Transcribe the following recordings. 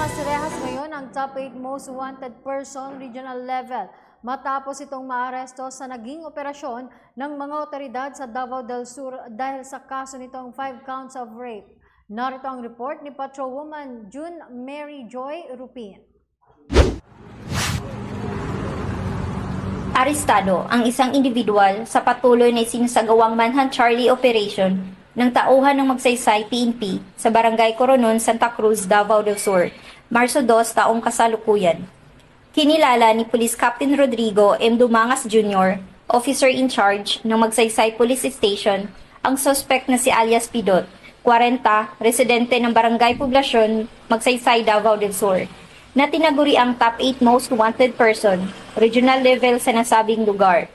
Tomas Rehas ngayon ang top 8 most wanted person regional level matapos itong maaresto sa naging operasyon ng mga otoridad sa Davao del Sur dahil sa kaso nitong 5 counts of rape. Narito ang report ni Patrolwoman June Mary Joy Rupin. Arestado ang isang individual sa patuloy na sinasagawang Manhunt Charlie Operation ng tauhan ng Magsaysay PNP sa Barangay Coronon, Santa Cruz, Davao del Sur, Marso 2 taong kasalukuyan. Kinilala ni Police Captain Rodrigo M. Dumangas Jr., officer in charge ng Magsaysay Police Station, ang suspect na si alias Pidot, 40, residente ng Barangay Poblasyon, Magsaysay, Davao del Sur, na tinaguri ang top 8 most wanted person, regional level sa nasabing lugar.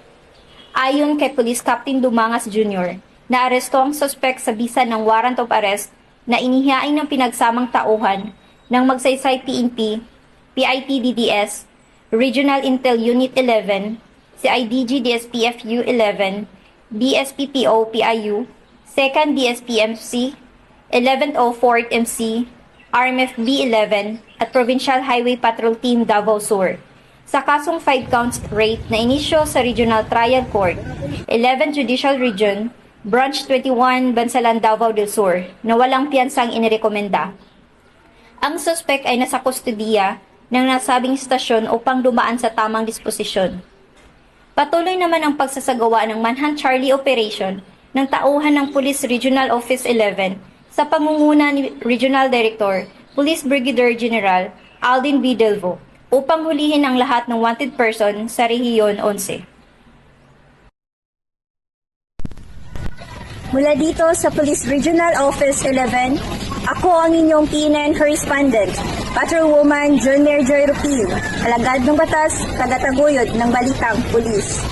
Ayon kay Police Captain Dumangas Jr., naaresto ang suspect sa bisa ng warrant of arrest na inihain ng pinagsamang tauhan ng Magsaysay PNP, PITDDS, Regional Intel Unit 11, CIDG DSPFU 11, BSPPO PIU, 2nd DSPMC, 11th 04th MC, RMFB 11 at Provincial Highway Patrol Team Davao Sur sa kasong 5 counts rape na inisyo sa Regional Trial Court, 11 Judicial Region, Branch 21, Bansalan, Davao del Sur, na walang piyansang inirekomenda. Ang suspect ay nasa kustodiya ng nasabing istasyon upang dumaan sa tamang disposisyon. Patuloy naman ang pagsasagawa ng Manhunt Charlie Operation ng tauhan ng Police Regional Office 11 sa pangunguna ni Regional Director, Police Brigadier General Aldin B. Delvo upang hulihin ang lahat ng wanted person sa Rehiyon 11. Mula dito sa Police Regional Office 11, ako ang inyong PNN correspondent, Patrolwoman John Mayor Joy Rupil, alagad ng batas, tagataguyod ng balitang pulis.